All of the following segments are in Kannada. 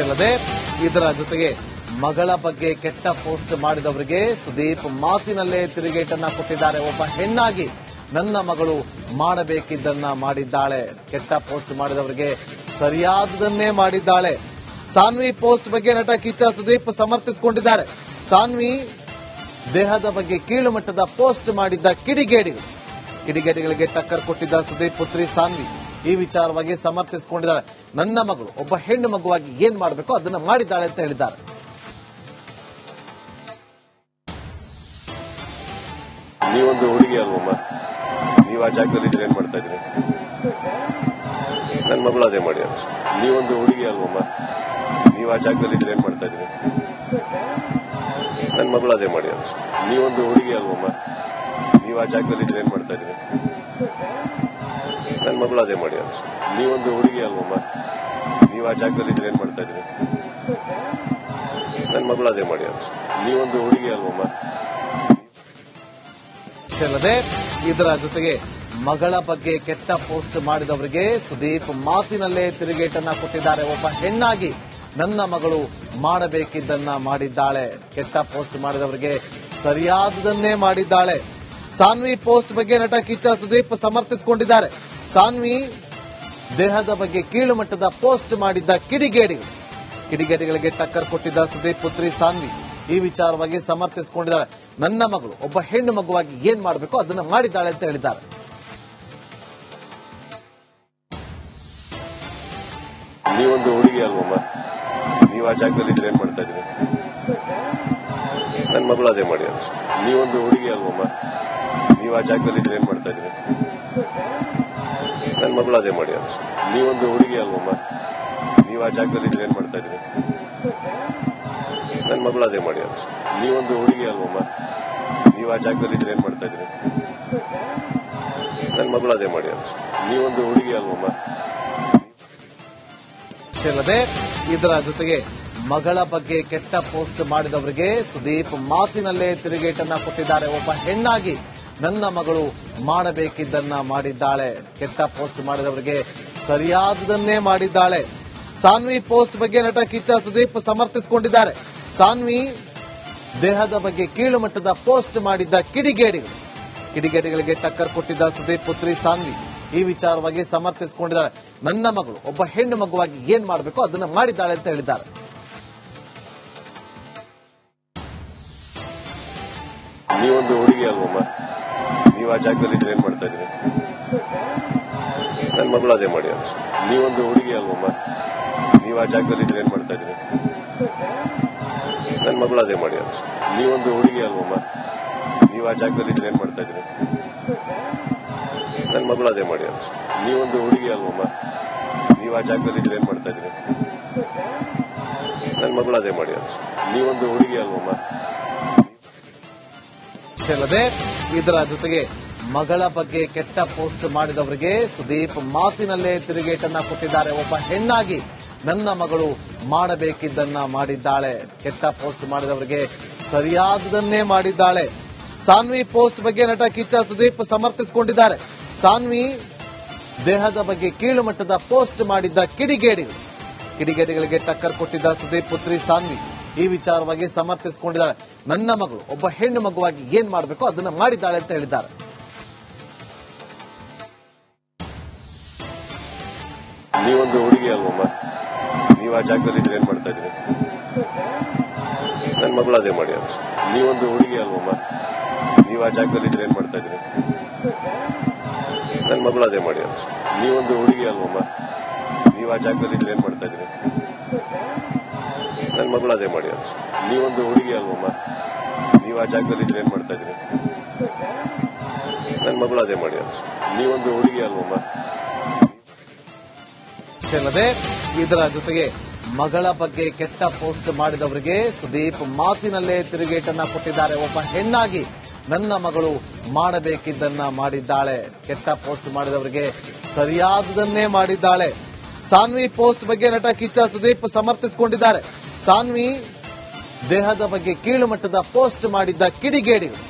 ಅಲ್ಲದೆ ಇದರ ಜೊತೆಗೆ ಮಗಳ ಬಗ್ಗೆ ಕೆಟ್ಟ ಪೋಸ್ಟ್ ಮಾಡಿದವರಿಗೆ ಸುದೀಪ್ ಮಾತಿನಲ್ಲೇ ತಿರುಗೇಟನ್ನ ಕೊಟ್ಟಿದ್ದಾರೆ. ಒಬ್ಬ ಹೆಣ್ಣಾಗಿ ನನ್ನ ಮಗಳು ಮಾಡಬೇಕಿದ್ದನ್ನ ಮಾಡಿದ್ದಾಳೆ. ಕೆಟ್ಟ ಪೋಸ್ಟ್ ಮಾಡಿದವರಿಗೆ ಸರಿಯಾದದನ್ನೇ ಮಾಡಿದ್ದಾಳೆ. ಸಾನ್ವಿ ಪೋಸ್ಟ್ ಬಗ್ಗೆ ನಟ ಕಿಚ್ಚ ಸುದೀಪ್ ಸಮರ್ಥಿಸಿಕೊಂಡಿದ್ದಾರೆ. ಸಾನ್ವಿ ದೇಹದ ಬಗ್ಗೆ ಕೀಳುಮಟ್ಟದ ಪೋಸ್ಟ್ ಮಾಡಿದ್ದ ಕಿಡಿಗೇಡಿಗಳು ಕಿಡಿಗೇಡಿಗಳಿಗೆ ಟಕ್ಕರ್ ಕೊಟ್ಟಿದ್ದ ಸುದೀಪ್ ಪುತ್ರಿ ಸಾನ್ವಿ ಈ ವಿಚಾರವಾಗಿ ಸಮರ್ಥಿಸಿಕೊಂಡಿದ್ದಾರೆ. ನನ್ನ ಮಗಳು, ಒಬ್ಬ ಹೆಣ್ಣು ಮಗುವಾಗಿ ಏನ್ ಮಾಡಬೇಕು ಅದನ್ನ ಮಾಡಿದ್ದಾಳೆ ಅಂತ ಹೇಳಿದ್ದಾರೆ. ನೀವೊಂದು ಹುಡುಗಿ ಅಲ್ವಮ್ಮ ನೀವು ಆ ಜಾಗದಲ್ಲಿ ಇದ್ರೆ ಏನ್ ಮಾಡ್ತಾ ಇದ್ರಿ ನನ್ನ ಮಗಳು ಅದೇ ಮಾಡಿ ನೀವೊಂದು ಹುಡುಗಿ ಅಲ್ವಮ್ಮ ನೀವು ಆ ಜಾಗದಲ್ಲಿ ಇದ್ರೆ ಏನ್ ಮಾಡ್ತಾ ಇದ್ರಿ ನನ್ನ ಮಗಳು ಅದೇ ಮಾಡಿ ನೀವೊಂದು ಹುಡುಗಿ ಅಲ್ವಮ್ಮ ನೀವು ಆ ಜಾಗದಲ್ಲಿ ಇದ್ರೆ ಏನ್ ಮಾಡ್ತಾ ಇದ್ರಿ ನನ್ನ ಮಗಳು ಅದೇ ಮಾಡಿ ನೀವೊಂದು ಹುಡುಗಿ ಅಲ್ವಮ್ಮ? ನೀವು ಆ ಜಾಗದಲ್ಲಿ ಇದ್ರೆ ಏನ್ ಮಾಡ್ತಾ ಇದ್ರಿ ನನ್ನ ಮಗಳು ಅದೇ ಮಾಡಿ ನೀವೊಂದು ಹುಡುಗಿ ಅಲ್ವಮ್ಮ? ಅಲ್ಲದೆ ಇದರ ಜೊತೆಗೆ ಮಗಳ ಬಗ್ಗೆ ಕೆಟ್ಟ ಪೋಸ್ಟ್ ಮಾಡಿದವರಿಗೆ ಸುದೀಪ್ ಮಾತಿನಲ್ಲೇ ತಿರುಗೇಟನ್ನ ಕೊಟ್ಟಿದ್ದಾರೆ. ಒಬ್ಬ ಹೆಣ್ಣಾಗಿ ನನ್ನ ಮಗಳು ಮಾಡಬೇಕಿದ್ದನ್ನ ಮಾಡಿದ್ದಾಳೆ. ಕೆಟ್ಟ ಪೋಸ್ಟ್ ಮಾಡಿದವರಿಗೆ ಸರಿಯಾದದನ್ನೇ ಮಾಡಿದ್ದಾಳೆ. ಸಾನ್ವಿ ಪೋಸ್ಟ್ ಬಗ್ಗೆ ನಟ ಕಿಚ್ಚ ಸುದೀಪ್ ಸಮರ್ಥಿಸಿಕೊಂಡಿದ್ದಾರೆ. ಸಾನ್ವಿ ದೇಹದ ಬಗ್ಗೆ ಕೀಳು ಮಟ್ಟದ ಪೋಸ್ಟ್ ಮಾಡಿದ್ದ ಕಿಡಿಗೇಡಿಗಳು ಕಿಡಿಗೇಡಿಗಳಿಗೆ ಟಕ್ಕರ್ ಕೊಟ್ಟಿದ್ದ ಸುದೀಪ್ ಪುತ್ರಿ ಸಾನ್ವಿ ಈ ವಿಚಾರವಾಗಿ ಸಮರ್ಥಿಸಿಕೊಂಡಿದ್ದಾರೆ. ನನ್ನ ಮಗಳು, ಒಬ್ಬ ಹೆಣ್ಣು ಮಗುವಾಗಿ ಏನ್ ಮಾಡಬೇಕು ಅದನ್ನ ಮಾಡಿದ್ದಾಳೆ ಅಂತ ಹೇಳಿದ್ದಾರೆ. ನೀವೊಂದು ಹುಡುಗಿ ಅಲ್ವಮ್ಮ? ನೀವು ಆ ಜಾಗದಲ್ಲಿ ಇದ್ರೆ ಏನ್ ಮಾಡ್ತಾ ನನ್ನ ಮಗಳು ಅದೇ ಮಾಡಿ ನೀವೊಂದು ಹುಡುಗಿ ಅಲ್ವಮ್ಮ? ನೀವು ಆ ಜಾಗದಲ್ಲಿ ಇದ್ರೆ ಏನ್ ಮಾಡ್ತಾ ಇದ್ರಿ ನನ್ನ ಮಗಳು ಅದೇ ಮಾಡಿ ನೀವೊಂದು ಹುಡುಗಿ ಅಲ್ವಮ್ಮ? ನೀವು ಆ ಜಾಗದಲ್ಲಿ ಇದ್ರೆ ಏನ್ ಮಾಡ್ತಾ ಇದ್ರಿ ನನ್ನ ಮಗಳು ಅದೇ ಮಾಡಿ ನೀವೊಂದು ಹುಡುಗಿ ಅಲ್ವಮ್ಮ? ನೀವು ಆ ಜಾಗದಲ್ಲಿ ಇದ್ರೆ ಏನ್ ಮಾಡ್ತಾ ಇದ್ರಿ ನನ್ನ ಮಗಳು ಅದೇ ಮಾಡಿ ನೀವೊಂದು ಹುಡುಗಿ ಅಲ್ವಮ್ಮ? ಇದರ ಜೊತೆಗೆ ಮಗಳ ಬಗ್ಗೆ ಕೆಟ್ಟ ಪೋಸ್ಟ್ ಮಾಡಿದವರಿಗೆ ಸುದೀಪ್ ಮಾತಿನಲ್ಲೇ ತಿರುಗೇಟನ್ನ ಕೊಟ್ಟಿದ್ದಾರೆ. ಒಬ್ಬ ಹೆಣ್ಣಾಗಿ ನನ್ನ ಮಗಳು ಮಾಡಬೇಕಿದ್ದನ್ನ ಮಾಡಿದ್ದಾಳೆ. ಕೆಟ್ಟ ಪೋಸ್ಟ್ ಮಾಡಿದವರಿಗೆ ಸರಿಯಾದದನ್ನೇ ಮಾಡಿದ್ದಾಳೆ. ಸಾನ್ವಿ ಪೋಸ್ಟ್ ಬಗ್ಗೆ ನಟ ಕಿಚ್ಚ ಸುದೀಪ್ ಸಮರ್ಥಿಸಿಕೊಂಡಿದ್ದಾರೆ. ಸಾನ್ವಿ ದೇಹದ ಬಗ್ಗೆ ಕೀಳು ಮಟ್ಟದ ಪೋಸ್ಟ್ ಮಾಡಿದ್ದ ಕಿಡಿಗೇಡಿಗಳು. ಕಿಡಿಗೇಡಿಗಳಿಗೆ ಟಕ್ಕರ್ ಕೊಟ್ಟಿದ್ದ ಸುದೀಪ್ ಪುತ್ರಿ ಸಾನ್ವಿ ಈ ವಿಚಾರವಾಗಿ ಸಮರ್ಥಿಸಿಕೊಂಡಿದ್ದಾರೆ. ನನ್ನ ಮಗಳು, ಒಬ್ಬ ಹೆಣ್ಣು ಮಗುವಾಗಿ ಏನ್ ಮಾಡಬೇಕು ಅದನ್ನ ಮಾಡಿದ್ದಾಳೆ ಅಂತ ಹೇಳಿದ್ದಾರೆ. ನೀವೊಂದು ಹುಡುಗಿ ಅಲ್ವಮ್ಮ? ನೀವು ಆ ಜಾಗದಲ್ಲಿ ಇದ್ರೆ ಏನ್ ಮಾಡ್ತಾ ಇದ್ರಿ ನನ್ನ ಮಗಳು ಅದೇ ಮಾಡಿ ನೀವೊಂದು ಹುಡುಗಿ ಅಲ್ವಮ್ಮ ನೀವು ಆ ಜಾಗದಲ್ಲಿ ಇದ್ರೆ ಏನ್ ಮಾಡ್ತಾ ಇದ್ರಿ ನನ್ನ ಮಗಳು ಅದೇ ಮಾಡಿ ನೀವೊಂದು ಹುಡುಗಿ ಅಲ್ವಮ್ಮ ನೀವು ಆ ಜಾಗದಲ್ಲಿ ಇದ್ರೆ ಏನ್ ಮಾಡ್ತಾ ಇದ್ರಿ ನನ್ನ ಮಗಳು ಅದೇ ಮಾಡಿ ನೀವೊಂದು ಹುಡುಗಿ ಅಲ್ವಮ್ಮ ನೀವು ಆ ಜಾಗದಲ್ಲಿ ಇದ್ರೆ ಏನ್ ಮಾಡ್ತಾ ಇದ್ರಿ ನನ್ನ ಮಗಳು ಅದೇ ಮಾಡಿ ನೀವೊಂದು ಹುಡುಗಿ ಅಲ್ವಮ್ಮ ಅಷ್ಟೇ ಇದರ ಜೊತೆಗೆ ಮಗಳ ಬಗ್ಗೆ ಕೆಟ್ಟ ಪೋಸ್ಟ್ ಮಾಡಿದವರಿಗೆ ಸುದೀಪ್ ಮಾತಿನಲ್ಲೇ ತಿರುಗೇಟನ್ನ ಕೊಟ್ಟಿದ್ದಾರೆ. ಒಬ್ಬ ಹೆಣ್ಣಾಗಿ ನನ್ನ ಮಗಳು ಮಾಡಬೇಕಿದ್ದನ್ನ ಮಾಡಿದ್ದಾಳೆ. ಕೆಟ್ಟ ಪೋಸ್ಟ್ ಮಾಡಿದವರಿಗೆ ಸರಿಯಾದದನ್ನೇ ಮಾಡಿದ್ದಾಳೆ. ಸಾನ್ವಿ ಪೋಸ್ಟ್ ಬಗ್ಗೆ ನಟ ಕಿಚ್ಚ ಸುದೀಪ್ ಸಮರ್ಥಿಸಿಕೊಂಡಿದ್ದಾರೆ. ಸಾನ್ವಿ ದೇಹದ ಬಗ್ಗೆ ಕೀಳುಮಟ್ಟದ ಪೋಸ್ಟ್ ಮಾಡಿದ್ದ ಕಿಡಿಗೇಡಿಗಳು ಕಿಡಿಗೇಡಿಗಳಿಗೆ ಟಕ್ಕರ್ ಕೊಟ್ಟಿದ್ದ ಸುದೀಪ್ ಪುತ್ರಿ ಸಾನ್ವಿ ಈ ವಿಚಾರವಾಗಿ ಸಮರ್ಥಿಸಿಕೊಂಡಿದ್ದಾರೆ. ನನ್ನ ಮಗಳು, ಒಬ್ಬ ಹೆಣ್ಣು ಮಗುವಾಗಿ ಏನ್ ಮಾಡಬೇಕು ಅದನ್ನ ಮಾಡಿದ್ದಾಳೆ ಅಂತ ಹೇಳಿದ್ದಾರೆ. ನೀವೊಂದು ಹುಡುಗಿ ಅಲ್ವಮ್ಮ? ನೀವು ಆ ಜಾಗದಲ್ಲಿ ಇದ್ರೆ ಏನ್ ಮಾಡ್ತಾ ಇದ್ರಿ ನನ್ನ ಮಗಳು ಅದೇ ಮಾಡಿ ನೀವೊಂದು ಹುಡುಗಿ ಅಲ್ವಮ್ಮ? ನೀವು ಆ ಜಾಗದಲ್ಲಿ ಇದ್ರೆ ಏನ್ ಮಾಡ್ತಾ ಇದ್ರಿ ನನ್ನ ಮಗಳು ಅದೇ ಮಾಡಿ ನೀವೊಂದು ಹುಡುಗಿ ಅಲ್ವಮ್ಮ? ನೀವು ಆ ಜಾಗದಲ್ಲಿ ಇದ್ರೆ ಏನ್ ಮಾಡ್ತಾ ಇದ್ರಿ ನನ್ನ ಮಗಳು ಅದೇ ಮಾಡಿ ನೀವೊಂದು ಹುಡುಗಿ ಅಲ್ವಮ್ಮ ನೀವು ಆ ಜಾಗದಲ್ಲಿ ಇದ್ರೆ ಏನ್ ಮಾಡ್ತಾ ಇದ್ರಿ ನನ್ನ ಮಗಳು ಅದೇ ಮಾಡಿ ನೀವೊಂದು ಹುಡುಗಿ ಅಲ್ವಮ್ಮ ಅಲ್ಲದೆ ಇದರ ಜೊತೆಗೆ ಮಗಳ ಬಗ್ಗೆ ಕೆಟ್ಟ ಪೋಸ್ಟ್ ಮಾಡಿದವರಿಗೆ ಸುದೀಪ್ ಮಾತಿನಲ್ಲೇ ತಿರುಗೇಟನ್ನ ಕೊಟ್ಟಿದ್ದಾರೆ. ಒಬ್ಬ ಹೆಣ್ಣಾಗಿ ನನ್ನ ಮಗಳು ಮಾಡಬೇಕಿದ್ದನ್ನ ಮಾಡಿದ್ದಾಳೆ. ಕೆಟ್ಟ ಪೋಸ್ಟ್ ಮಾಡಿದವರಿಗೆ ಸರಿಯಾದದನ್ನೇ ಮಾಡಿದ್ದಾಳೆ. ಸಾನ್ವಿ ಪೋಸ್ಟ್ ಬಗ್ಗೆ ನಟ ಕಿಚ್ಚ ಸುದೀಪ್ ಸಮರ್ಥಿಸಿಕೊಂಡಿದ್ದಾರೆ. ಸಾನ್ವಿ ದೇಹದ ಬಗ್ಗೆ ಕೀಳುಮಟ್ಟದ ಪೋಸ್ಟ್ ಮಾಡಿದ್ದ ಕಿಡಿಗೇಡಿಗಳು.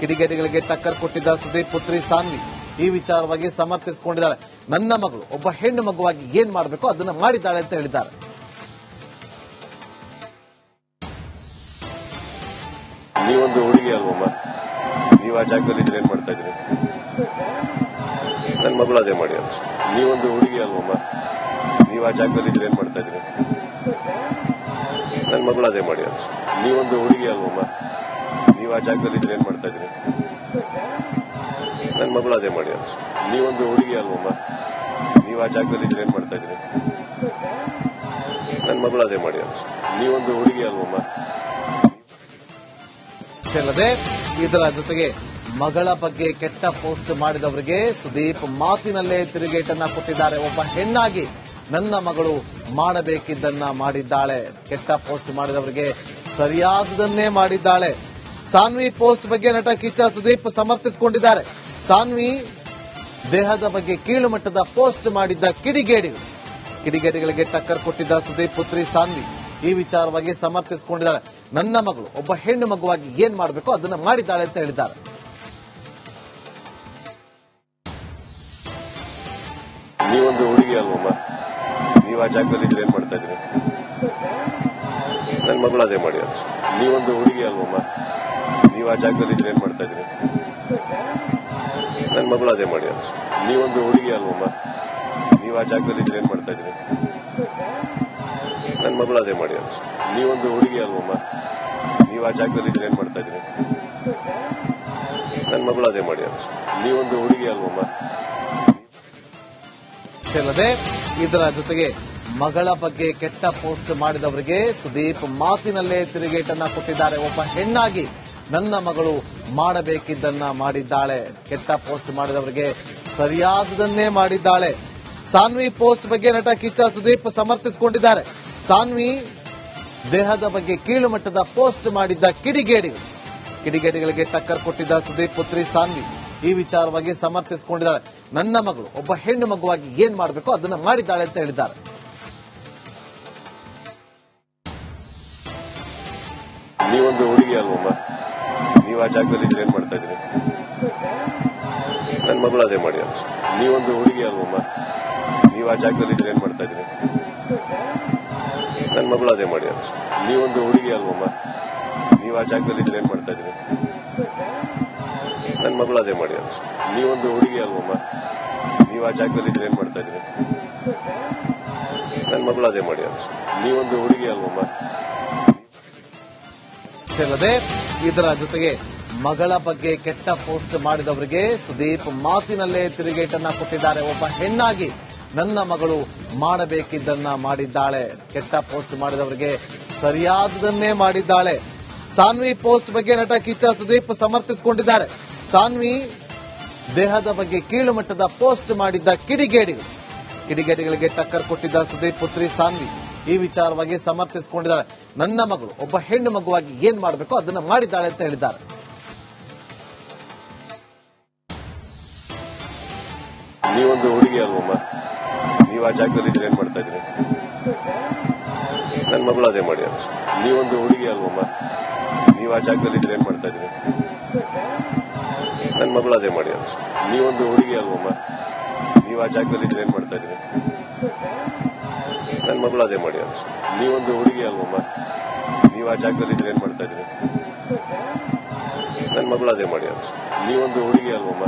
ಕಿಡಿಗೇಡಿಗಳಿಗೆ ಟಕ್ಕರ್ ಕೊಟ್ಟಿದ್ದ ಸುದೀಪ್ ಪುತ್ರಿ ಸಾನ್ವಿ ಈ ವಿಚಾರವಾಗಿ ಸಮರ್ಥಿಸಿಕೊಂಡಿದ್ದಾರೆ. ನನ್ನ ಮಗಳು, ಒಬ್ಬ ಹೆಣ್ಣು ಮಗುವಾಗಿ ಏನ್ ಮಾಡಬೇಕು ಅದನ್ನು ಮಾಡಿದ್ದಾಳೆ ಅಂತ ಹೇಳಿದ್ದಾರೆ. ನೀವೊಂದು ಹುಡುಗಿ ಅಲ್ವಮ್ಮ? ನೀವು ಆ ಜಾಗದಲ್ಲಿ ಇದ್ರೆ ಏನ್ ಮಾಡ್ತಾ ಇದ್ರಿ ನನ್ನ ಮಗಳು ಅದೇ ಮಾಡಿ ನೀವೊಂದು ಹುಡುಗಿ ಅಲ್ವಮ್ಮ? ನೀವು ಆ ಜಾಗದಲ್ಲಿ ಇದ್ರೆ ಏನ್ ಮಾಡ್ತಾ ಇದ್ರಿ ನನ್ನ ಮಗಳು ಅದೇ ಮಾಡಿ ನೀವೊಂದು ಹುಡುಗಿ ಅಲ್ವಮ್ಮ ನೀವು ಆ ಜಾಗದಲ್ಲಿ ಇದ್ರೆ ಏನ್ ಮಾಡ್ತಾ ಇದ್ರಿ? ನನ್ನ ಮಗಳು ಅದೇ ಮಾಡಿ ನೀವೊಂದು ಹುಡುಗಿ ಅಲ್ವಮ್ಮ ನೀವು ಆ ಜಾಗದಲ್ಲಿ ಇದ್ರೆ ಏನ್ ಮಾಡ್ತಾ ಇದ್ರಿ? ನನ್ನ ಮಗಳು ಅದೇ ಮಾಡಿ ನೀವೊಂದು ಹುಡುಗಿ ಅಲ್ವಮ್ಮ ಅಲ್ಲದೆ ಇದರ ಜೊತೆಗೆ ಮಗಳ ಬಗ್ಗೆ ಕೆಟ್ಟ ಪೋಸ್ಟ್ ಮಾಡಿದವರಿಗೆ ಸುದೀಪ್ ಮಾತಿನಲ್ಲೇ ತಿರುಗೇಟನ್ನ ಕೊಟ್ಟಿದ್ದಾರೆ. ಒಬ್ಬ ಹೆಣ್ಣಾಗಿ ನನ್ನ ಮಗಳು ಮಾಡಬೇಕಿದ್ದನ್ನ ಮಾಡಿದ್ದಾಳೆ. ಕೆಟ್ಟ ಪೋಸ್ಟ್ ಮಾಡಿದವರಿಗೆ ಸರಿಯಾದದನ್ನೇ ಮಾಡಿದ್ದಾಳೆ. ಸಾನ್ವಿ ಪೋಸ್ಟ್ ಬಗ್ಗೆ ನಟ ಕಿಚ್ಚ ಸುದೀಪ್ ಸಮರ್ಥಿಸಿಕೊಂಡಿದ್ದಾರೆ. ಸಾನ್ವಿ ದೇಹದ ಬಗ್ಗೆ ಕೀಳು ಮಟ್ಟದ ಪೋಸ್ಟ್ ಮಾಡಿದ್ದ ಕಿಡಿಗೇಡಿಗಳು. ಕಿಡಿಗೇಡಿಗಳಿಗೆ ಟಕ್ಕರ್ ಕೊಟ್ಟಿದ್ದ ಸುದೀಪ್ ಪುತ್ರಿ ಸಾನ್ವಿ ಈ ವಿಚಾರವಾಗಿ ಸಮರ್ಥಿಸಿಕೊಂಡಿದ್ದಾರೆ. ನನ್ನ ಮಗಳು, ಒಬ್ಬ ಹೆಣ್ಣು ಮಗುವಾಗಿ ಏನ್ ಮಾಡಬೇಕು ಅದನ್ನ ಮಾಡಿದ್ದಾಳೆ ಅಂತ ಹೇಳಿದ್ದಾರೆ. ನೀವೊಂದು ಹುಡುಗಿ ಅಲ್ವಮ್ಮ? ನೀವು ಆ ಜಾಗದಲ್ಲಿ ಇದ್ರೆ ಏನ್ ಮಾಡ್ತಾ ಇದ್ರಿ ನನ್ನ ಮಗಳು ಅದೇ ಮಾಡಿ ನೀವೊಂದು ಹುಡುಗಿ ಅಲ್ವಮ್ಮ ನೀವು ಆ ಜಾಗದಲ್ಲಿ ಇದ್ರೆ ಏನ್ ಮಾಡ್ತಾ ಇದ್ರಿ ನನ್ನ ಮಗಳು ಅದೇ ಮಾಡಿ ನೀವೊಂದು ಹುಡುಗಿ ಅಲ್ವಮ್ಮ ನೀವು ಆ ಜಾಗದಲ್ಲಿ ಇದ್ರೆ ಏನ್ ಮಾಡ್ತಾ ಇದ್ರಿ ನನ್ನ ಮಗಳು ಅದೇ ಮಾಡಿ ನೀವೊಂದು ಹುಡುಗಿ ಅಲ್ವಮ್ಮ ನೀವು ಆ ಜಾಗದಲ್ಲಿ ಇದ್ರೆ ಏನ್ ಮಾಡ್ತಾ ಇದ್ರಿ ನನ್ನ ಮಗಳು ಅದೇ ಮಾಡಿ ನೀವೊಂದು ಹುಡುಗಿ ಅಲ್ವಮ್ಮ ಇದರ ಜೊತೆಗೆ ಮಗಳ ಬಗ್ಗೆ ಕೆಟ್ಟ ಪೋಸ್ಟ್ ಮಾಡಿದವರಿಗೆ ಸುದೀಪ್ ಮಾತಿನಲ್ಲೇ ತಿರುಗೇಟನ್ನ ಕೊಟ್ಟಿದ್ದಾರೆ. ಒಬ್ಬ ಹೆಣ್ಣಾಗಿ ನನ್ನ ಮಗಳು ಮಾಡಬೇಕಿದ್ದನ್ನ ಮಾಡಿದ್ದಾಳೆ. ಕೆಟ್ಟ ಪೋಸ್ಟ್ ಮಾಡಿದವರಿಗೆ ಸರಿಯಾದದನ್ನೇ ಮಾಡಿದ್ದಾಳೆ. ಸಾನ್ವಿ ಪೋಸ್ಟ್ ಬಗ್ಗೆ ನಟ ಕಿಚ್ಚ ಸುದೀಪ್ ಸಮರ್ಥಿಸಿಕೊಂಡಿದ್ದಾರೆ. ಸಾನ್ವಿ ದೇಹದ ಬಗ್ಗೆ ಕೀಳುಮಟ್ಟದ ಪೋಸ್ಟ್ ಮಾಡಿದ್ದ ಕಿಡಿಗೇಡಿಗಳು ಕಿಡಿಗೇಡಿಗಳಿಗೆ ಟಕ್ಕರ್ ಕೊಟ್ಟಿದ್ದ ಸುದೀಪ್ ಪುತ್ರಿ ಸಾನ್ವಿ ಈ ವಿಚಾರವಾಗಿ ಸಮರ್ಥಿಸಿಕೊಂಡಿದ್ದಾರೆ. ನನ್ನ ಮಗಳು, ಒಬ್ಬ ಹೆಣ್ಣು ಮಗುವಾಗಿ ಏನ್ ಮಾಡಬೇಕು ಅದನ್ನ ಮಾಡಿದ್ದಾಳೆ ಅಂತ ಹೇಳಿದ್ದಾರೆ. ನೀವೊಂದು ಹುಡುಗಿ ಅಲ್ವಮ್ಮ ನೀವು ಆ ಜಾಗದಲ್ಲಿ ಇದ್ರೆ ಏನ್ ಮಾಡ್ತಾ ಇದ್ರಿ ನನ್ನ ಮಗಳು ಅದೇ ಮಾಡಿ ನೀವೊಂದು ಹುಡುಗಿ ಅಲ್ವಮ್ಮ ನೀವು ಆ ಜಾಗದಲ್ಲಿ ಇದ್ರೆ ಏನ್ ಮಾಡ್ತಾ ಇದ್ರಿ ನನ್ನ ಮಗಳು ಅದೇ ಮಾಡಿ ನೀವೊಂದು ಹುಡುಗಿ ಅಲ್ವಮ್ಮ ನೀವು ಆ ಜಾಗದಲ್ಲಿ ಇದ್ರೆ ಏನ್ ಮಾಡ್ತಾ ಇದ್ರಿ ನನ್ನ ಮಗಳು ಅದೇ ಮಾಡಿ ನೀವೊಂದು ಹುಡುಗಿ ಅಲ್ವಮ್ಮ? ನೀವು ಆ ಜಾಗದಲ್ಲಿ ಇದ್ರೆ ಏನ್ ಮಾಡ್ತಾ ಇದ್ರಿ ನನ್ನ ಮಗಳು ಅದೇ ಮಾಡಿ ನೀವೊಂದು ಹುಡುಗಿ ಅಲ್ವಮ್ಮ? ಅಲ್ಲದೆ ಇದರ ಜೊತೆಗೆ ಮಗಳ ಬಗ್ಗೆ ಕೆಟ್ಟ ಪೋಸ್ಟ್ ಮಾಡಿದವರಿಗೆ ಸುದೀಪ್ ಮಾತಿನಲ್ಲೇ ತಿರುಗೇಟನ್ನ ಕೊಟ್ಟಿದ್ದಾರೆ. ಒಬ್ಬ ಹೆಣ್ಣಾಗಿ ನನ್ನ ಮಗಳು ಮಾಡಬೇಕಿದ್ದನ್ನ ಮಾಡಿದ್ದಾಳೆ. ಕೆಟ್ಟ ಪೋಸ್ಟ್ ಮಾಡಿದವರಿಗೆ ಸರಿಯಾದದನ್ನೇ ಮಾಡಿದ್ದಾಳೆ. ಸಾನ್ವಿ ಪೋಸ್ಟ್ ಬಗ್ಗೆ ನಟ ಕಿಚ್ಚ ಸುದೀಪ್ ಸಮರ್ಥಿಸಿಕೊಂಡಿದ್ದಾರೆ. ಸಾನ್ವಿ ದೇಹದ ಬಗ್ಗೆ ಕೀಳು ಮಟ್ಟದ ಪೋಸ್ಟ್ ಮಾಡಿದ್ದ ಕಿಡಿಗೇಡಿಗಳು. ಕಿಡಿಗೇಡಿಗಳಿಗೆ ಟಕ್ಕರ್ ಕೊಟ್ಟಿದ್ದ ಸುದೀಪ್ ಪುತ್ರಿ ಸಾನ್ವಿ ಈ ವಿಚಾರವಾಗಿ ಸಮರ್ಥಿಸಿಕೊಂಡಿದ್ದಾಳೆ ನನ್ನ ಮಗಳು, ಒಬ್ಬ ಹೆಣ್ಣು ಮಗುವಾಗಿ ಏನ್ ಮಾಡಬೇಕು ಅದನ್ನ ಮಾಡಿದ್ದಾಳೆ ಅಂತ ಹೇಳಿದ್ದಾರೆ. ನೀವೊಂದು ಹುಡುಗಿ ಅಲ್ವಮ್ಮ? ನೀವು ಆ ಇದ್ರೆ ಏನ್ ಮಾಡ್ತಾ ಇದ್ರಿ ನನ್ನ ಮಗಳು ಅದೇ ಮಾಡಿ ನೀವೊಂದು ಹುಡುಗಿ ಅಲ್ವಮ್ಮ? ನೀವು ಆ ಜಾಗದಲ್ಲಿ ಇದ್ರೆ ಏನ್ ಮಾಡ್ತಾ ಇದ್ರಿ ನನ್ನ ಮಗಳು ಅದೇ ಮಾಡಿ ನೀವೊಂದು ಹುಡುಗಿ ಅಲ್ವಮ್ಮ ನೀವು ಆ ಜಾಗದಲ್ಲಿ ಇದ್ರೆ ಏನ್ ಮಾಡ್ತಾ ಇದ್ರಿ ನನ್ನ ಮಗಳು ಅದೇ ಮಾಡಿ ನೀವೊಂದು ಹುಡುಗಿ ಅಲ್ವಮ್ಮ ನೀವು ಆ ಜಾಗದಲ್ಲಿ ಇದ್ರೆ ಏನ್ ಮಾಡ್ತಾ ಇದ್ರಿ ನನ್ನ ಮಗಳು ಅದೇ ಮಾಡಿ ನೀವೊಂದು ಹುಡುಗಿ ಅಲ್ವಮ್ಮ